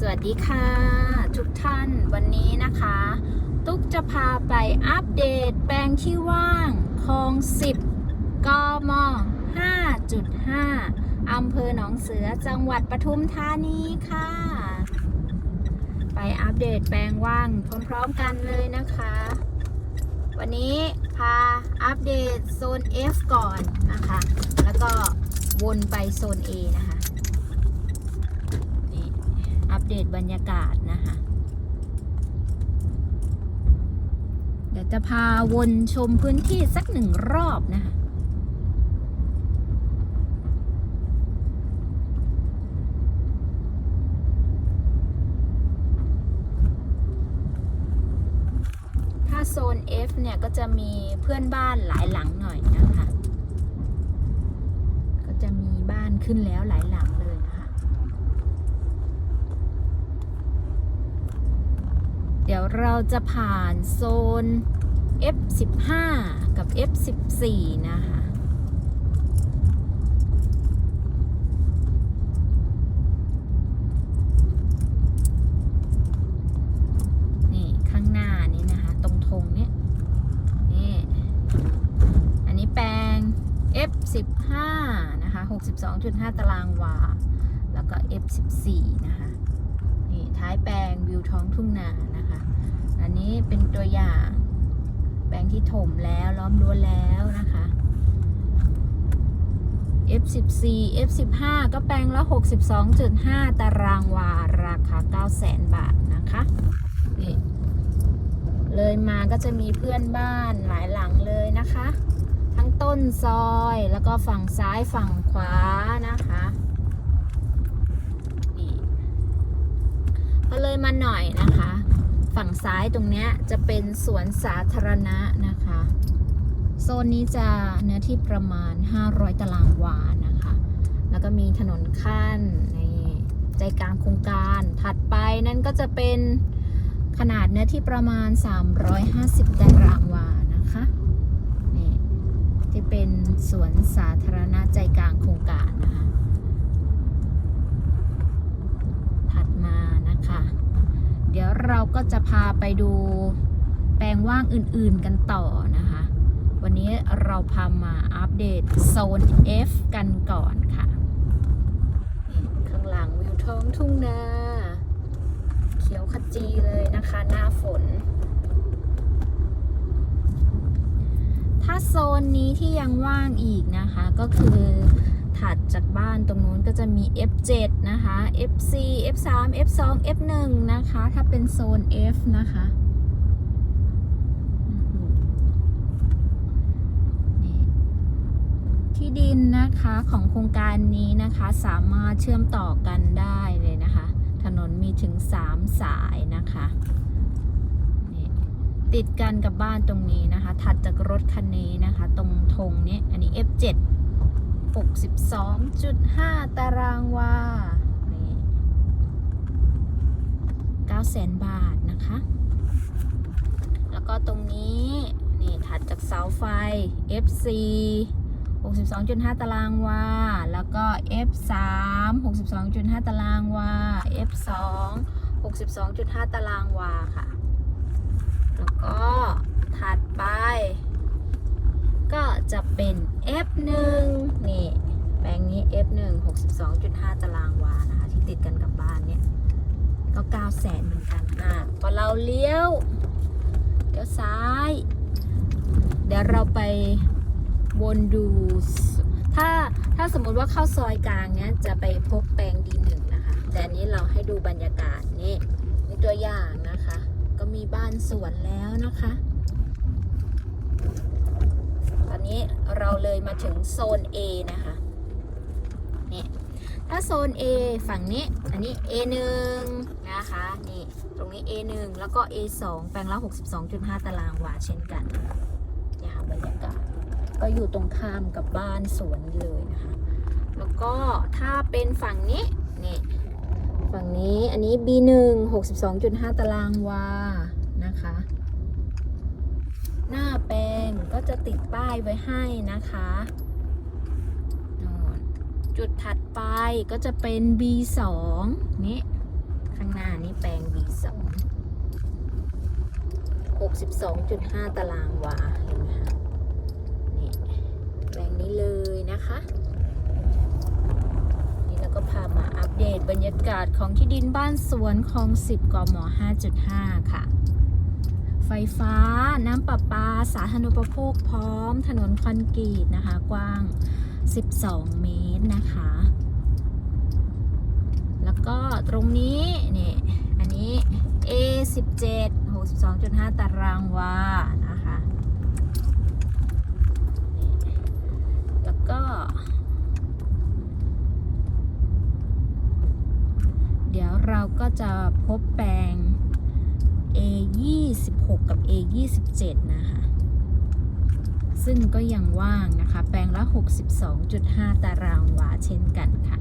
สวัสดีค่ะ ทุกท่านวันนี้นะคะ ตุ๊กจะพาไปอัปเดตแปลงที่ว่างคลอง 10 กม 5.5 อำเภอหนองเสือจังหวัดปทุมธานีค่ะ ไปอัปเดตแปลงว่างพร้อมๆกันเลยนะคะ วันนี้พาอัปเดตโซน F ก่อนนะคะ แล้วก็วนไปโซน A นะคะ เดตบรรยากาศนะคะ เดี๋ยวจะพาวนชมพื้นที่สักหนึ่งรอบนะคะถ้าโซน F เนี่ยก็จะมีเพื่อนบ้านหลายหลังหน่อยนะคะ ก็จะมีบ้านขึ้นแล้วหลายหลังเลยนะคะ เดี๋ยวเราจะผ่านโซน F15 กับ F14 นะคะ นี่ข้างหน้านี้นะคะ ตรงธงเนี้ยนี่ อันนี้แปลง F15 นะคะ 62.5 ตารางวา แล้วก็ F14 นะคะ ท้ายแปลงวิวท้องทุ่งนานะคะ อันนี้เป็นตัวอย่าง แปลงที่ถมแล้วล้อมรั้วแล้วนะคะ F14 F15 ก็แปลงละ 62.5 ตารางวา ราคา 900,000 บาทนะคะนี่เลยมาก็จะมีเพื่อนบ้านหลายหลังเลยนะคะ ทั้งต้นซอยแล้วก็ฝั่งซ้ายฝั่งขวานะคะนี่พอ เลยมาหน่อยนะคะ ฝั่งซ้ายตรงเนี้ยจะเป็นสวนสาธารณะนะคะ โซนนี้จะเนื้อที่ประมาณ 500 ตารางวานะคะ แล้วก็มีถนนขั้นในใจกลางโครงการถัดไปนั่นก็จะเป็นขนาดเนื้อที่ประมาณ 350 ตารางวานะคะนี่ที่เป็นสวนสาธารณะใจกลางโครงการนะคะ ถัดมานะคะ เดี๋ยวเราก็จะพาไปดูแปลงว่างอื่นๆกันต่อนะคะ วันนี้เราพามาอัปเดตโซน F กันก่อนค่ะ ข้างหลังวิวท้องทุ่งนาเขียวขจีเลยนะคะหน้าฝน ถ้าโซนนี้ที่ยังว่างอีกนะคะก็คือ ถัดจากบ้านตรงนู้นก็จะมี F7 นะคะ FC F3 F2 F1 นะคะ ถ้าเป็นโซน F นะคะที่ดินนะคะของโครงการนี้นะคะสามารถเชื่อมต่อกันได้เลยนะคะ ถนนมีถึง 3 สายนะคะติดกันกับบ้านตรงนี้นะคะ ถัดจากรถคันนี้นะคะ ตรงธงนี้อันนี้ F7 62.5 ตารางวา900,000บาทนะคะ แล้วก็ตรงนี้ นี่ถัดจากเสาไฟ FC 62.5 ตารางวา แล้วก็ F3 62.5 ตารางวา F2 62.5 ตารางวาค่ะ แล้วก็ถัดไป ก็จะเป็น F1 นี่แปลงนี้ F1 62.5 ตารางวานะคะ ที่ติดกันกับบ้านเนี่ย ก็9แสนเหมือนกันอะพอเราเลี้ยวเลี้ยวซ้าย เดี๋ยวเราไปวนดู ถ้าถ้าสมมติว่าเข้าซอยกลางเนี้ยจะไปพบแปลงดีหนึ่งนะคะ แต่อันนี้เราให้ดูบรรยากาศนี่มีตัวอย่างนะคะ ก็มีบ้านสวนแล้วนะคะ ตอนนี้เราเลยมาถึงโซน A นะคะนี่ถ้าโซน A ฝั่งนี้ อันนี้ A1 นะคะ นี่ ตรงนี้ A1 แล้วก็ A2 แปลงละ 62.5 ตารางวาเช่นกันนี่ค่ะบรรยากาศ ก็อยู่ตรงข้ามกับบ้านสวนเลยนะคะ แล้วก็ถ้าเป็นฝั่งนี้ นี่ ฝั่งนี้ อันนี้ B1 62.5 ตารางวา นะคะ หน้าแปลง ก็จะติดป้ายไว้ให้นะคะจุดถัดไปก็จะเป็น B2 นี่ข้างหน้านี่แปลง B2 62.5 ตารางวาเห็นไหมคะนี่แปลงนี้เลยนะคะ นี่เราก็พามาอัปเดตบรรยากาศของที่ดินบ้านสวนของ 10กม5.5 ค่ะ ไฟฟ้า น้ำประปา สาธารณูปโภคพร้อม ถนนคอนกรีตนะคะ กว้าง 12 เมตรนะคะ แล้วก็ตรงนี้นี่อันนี้ A17 62.5 ตารางวานะคะ แล้วก็ เดี๋ยวเราก็จะพบแปลง 26 กับ A27 นะคะ ซึ่งก็ยังว่างนะคะ แปลงละ 62.5 ตารางวาเช่นกันค่ะ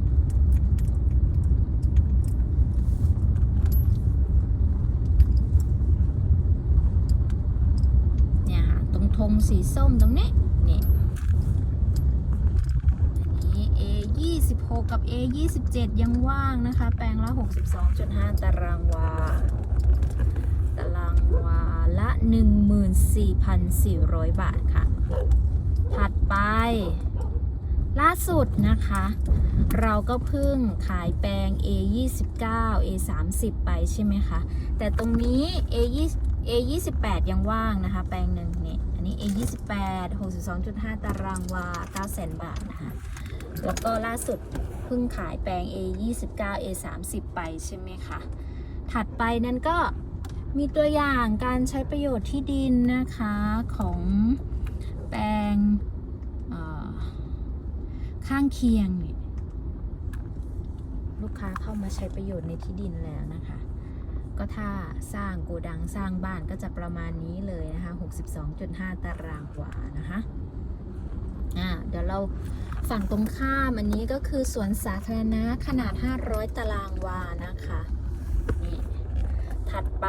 เนี่ยค่ะตรงธงสีส้มตรงนี้นี่อันนี้ A 26 กับ A 27 ยังว่างนะคะ แปลงละ 62.5 ตารางวา ตารางวาละ 14,400 บาทค่ะ ถัดไป ล่าสุดนะคะ เราก็เพิ่งขายแปลง A 29 A 30ไปใช่ไหมคะ แต่ตรงนี้ A 20 A 28ยังว่างนะคะ แปลงหนึ่งนี่อันนี้ A 28 62.5 ตารางวา900,000 บาทนะคะ แล้วก็ล่าสุดเพิ่งขายแปลง A 29 A 30ไปใช่ไหมคะ ถัดไปนั้นก็ มีตัวอย่างการใช้ประโยชน์ที่ดินนะคะของแปลงข้างเคียงลูกค้าเข้ามาใช้ประโยชน์ในที่ดินแล้วนะคะ ก็ถ้าสร้างโกดังสร้างบ้านก็จะประมาณนี้เลยนะคะ 62.5 ตารางวานะคะอ่าเดี๋ยวเราฝั่งตรงข้ามอันนี้ก็คือสวนสาธารณะขนาด 500 ตารางวานะคะ นี่ ถัดไป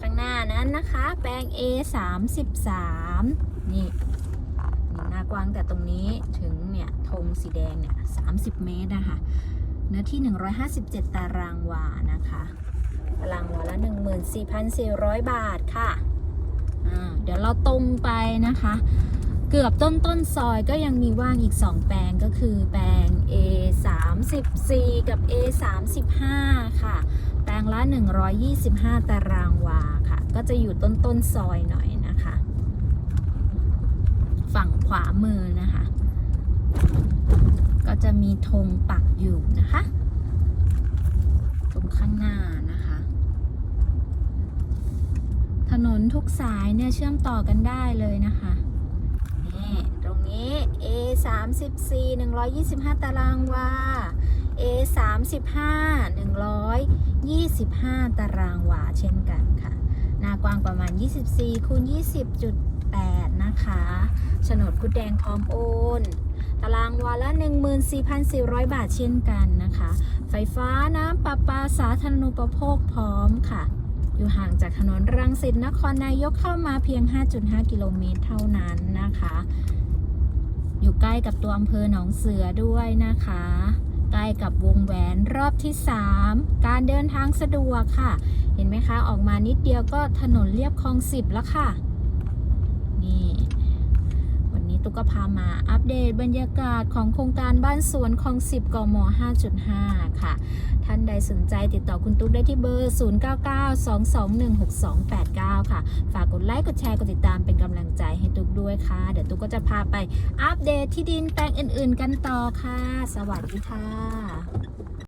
ข้างหน้านั้นนะคะ แปลง A 33นี่นี่หน้ากว้างแต่ตรงนี้ถึงเนี่ยธงสีแดงเนี่ย30 เมตรนะคะเนื้อที่ 157 ตารางวานะคะตารางวาละ 14,400 บาทค่ะเดี๋ยวเราตรงไปนะคะ เกือบต้นต้นซอยก็ยังมีว่างอีก 2 แปลงก็คือแปลง A 3 4กับ A 3 5ค่ะ ลงละ 125 ตารางวาค่ะ ก็จะอยู่ต้นต้นซอยหน่อยนะคะ ฝั่งขวามือนะคะ ก็จะมีธงปักอยู่นะคะ ตรงข้างหน้านะคะ ถนนทุกสายเนี่ยเชื่อมต่อกันได้เลยนะคะนี่ตรงนี้ A 34 125 ตารางวา A 35 125 ตารางวาเช่นกันค่ะหน้ากว้างประมาณ 24คูณ20.8 นะคะโฉนดกุดแดงพร้อมโอน ตารางวาละ 14,400 บาทเช่นกันนะคะ ไฟฟ้าน้ำประปาสาธารณูปโภคพร้อมค่ะ อยู่ห่างจากถนนรังสิตนครนายกเข้ามาเพียง 5.5 กิโลเมตรเท่านั้นนะคะ อยู่ใกล้กับตัวอำเภอหนองเสือด้วยนะคะ ใกล้กับวงแหวนรอบที่ 3 การเดินทางสะดวกค่ะ เห็นไหมคะ ออกมานิดเดียวก็ถนนเรียบคลองสิบแล้วค่ะ นี่ ตุก็พามาอัปเดตบรรยากาศของโครงการบ้านสวนคลองสิบกม 5.5 ค่ะ ท่านใดสนใจติดต่อคุณตุ๊กได้ที่เบอร์ 0992216289 ค่ะ ฝากกดไลค์กดแชร์กดติดตามเป็นกำลังใจให้ตุ๊กด้วยค่ะ เดี๋ยวตุ๊กก็จะพาไปอัปเดตที่ดินแปลงอื่นๆกันต่อค่ะ สวัสดีค่ะ